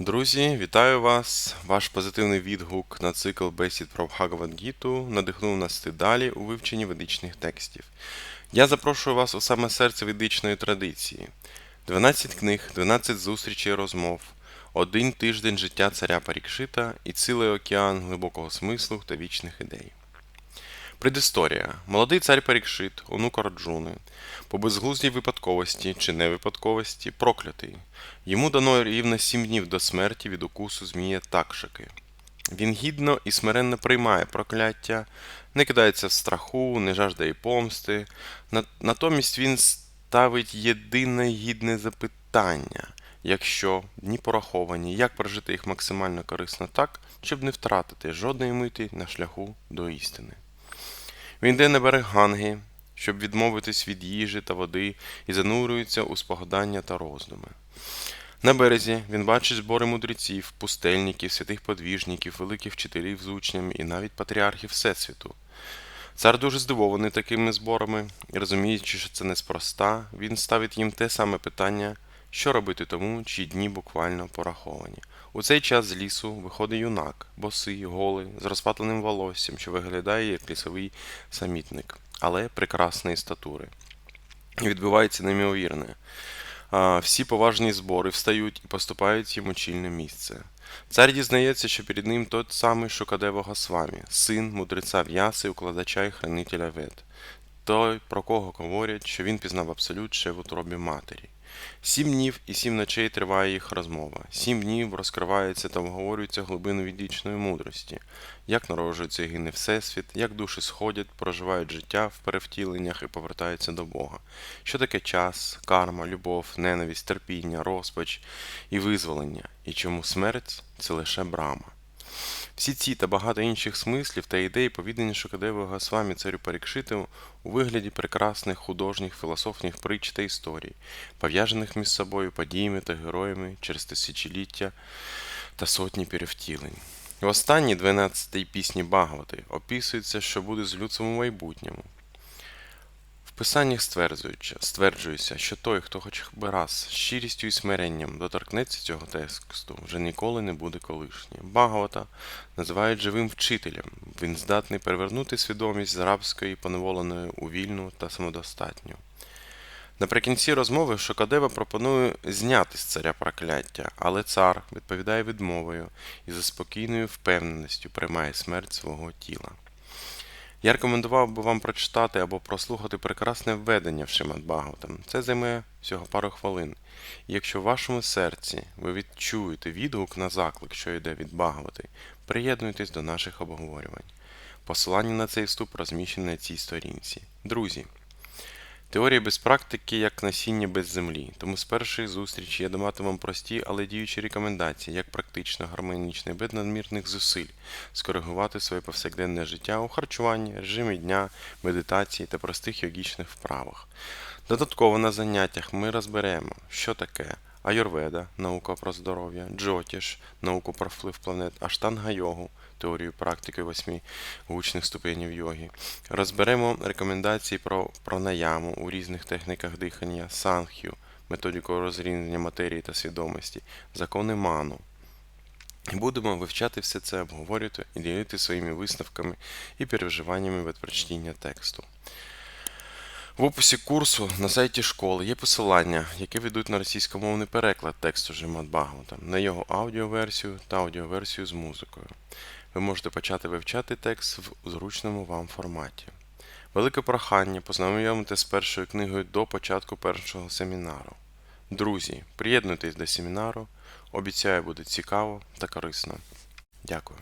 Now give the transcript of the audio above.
Друзі, вітаю вас! Ваш позитивний відгук на цикл бесід про Бхагавад-гіту надихнув нас йти далі у вивченні ведичних текстів. Я запрошую вас у саме серце ведичної традиції. 12 книг, 12 зустрічей розмов, один тиждень життя царя Парікшита і цілий океан глибокого смислу та вічних ідей. Предісторія. Молодий цар Парікшит, онук Арджуни, по безглуздій випадковості чи невипадковості проклятий. Йому дано рівно сім днів до смерті від укусу змія такшики. Він гідно і смиренно приймає прокляття, не кидається в страху, не жаждає помсти. Натомість він ставить єдине гідне запитання, якщо дні пораховані, як прожити їх максимально корисно так, щоб не втратити жодної миті на шляху до істини. Він йде на берег Ганги, щоб відмовитись від їжі та води і занурюється у спогадання та роздуми. На березі він бачить збори мудреців, пустельників, святих подвіжників, великих вчителів з учнями і навіть патріархів Всесвіту. Цар дуже здивований такими зборами, і розуміючи, що це неспроста, він ставить їм те саме питання, що робити тому, чиї дні буквально пораховані. У цей час з лісу виходить юнак, босий, голий, з розпатленим волоссям, що виглядає як лісовий самітник, але прекрасної статури. І відбувається неймовірне. Всі поважні збори встають і поступають йому чільне місце. Цар дізнається, що перед ним той самий Шукадева Госвамі, син мудреця В'яси, укладача і хранителя Вед. Той, про кого говорять, що він пізнав абсолют ще в утробі матері. Сім днів і сім ночей триває їх розмова. Сім днів розкривається та обговорюється глибини відвічної мудрості, як народжується і гине Всесвіт, як душі сходять, проживають життя в перевтіленнях і повертаються до Бога. Що таке час, карма, любов, ненависть, терпіння, розпач і визволення, і чому смерть це лише брама. Всі ці та багато інших смислів та ідей повідані Шукадевою Госвамі царю Парікшиту у вигляді прекрасних художніх філософних притч та історій, пов'язаних між собою подіями та героями через тисячоліття та сотні перевтілень. В останній 12-й пісні Багавати описується, що буде з людством у майбутньому. Писаннях стверджується, що той, хто хоч би раз з щирістю і смиренням доторкнеться цього тексту, вже ніколи не буде колишнім. Багавата називають живим вчителем. Він здатний перевернути свідомість з рабської поневоленої у вільну та самодостатню. Наприкінці розмови Шокадева пропонує зняти з царя прокляття, але цар відповідає відмовою і за спокійною впевненістю приймає смерть свого тіла. Я рекомендував би вам прочитати або прослухати прекрасне введення в Шимат Бхагаватам. Це займе всього пару хвилин. І якщо в вашому серці ви відчуєте відгук на заклик, що йде від Бхагавати, приєднуйтесь до наших обговорювань. Посилання на цей вступ розміщене на цій сторінці. Друзі, Теорія без практики як насіння без землі. Тому з першої зустрічі я даватиму вам прості, але діючі рекомендації, як практично, гармонічно і без надмірних зусиль скоригувати своє повсякденне життя у харчуванні, режимі дня, медитації та простих йогічних вправах. Додатково на заняттях ми розберемо, що таке аюрведа, наука про здоров'я, джотіш, науку про вплив планет, аштанга йогу, теорію практики восьми гучних ступенів йоги. Розберемо рекомендації про пранаяму у різних техніках дихання, санх'ю, методику розрізнення матерії та свідомості, закони ману. І будемо вивчати все це, обговорювати і ділити своїми висновками і переживаннями від прочтіння тексту. В описі курсу на сайті школи є посилання, яке ведуть на російськомовний переклад тексту Жимат Багавата, на його аудіоверсію та аудіоверсію з музикою. Ви можете почати вивчати текст в зручному вам форматі. Велике прохання познайомити з першою книгою до початку першого семінару. Друзі, приєднуйтесь до семінару. Обіцяю, буде цікаво та корисно. Дякую.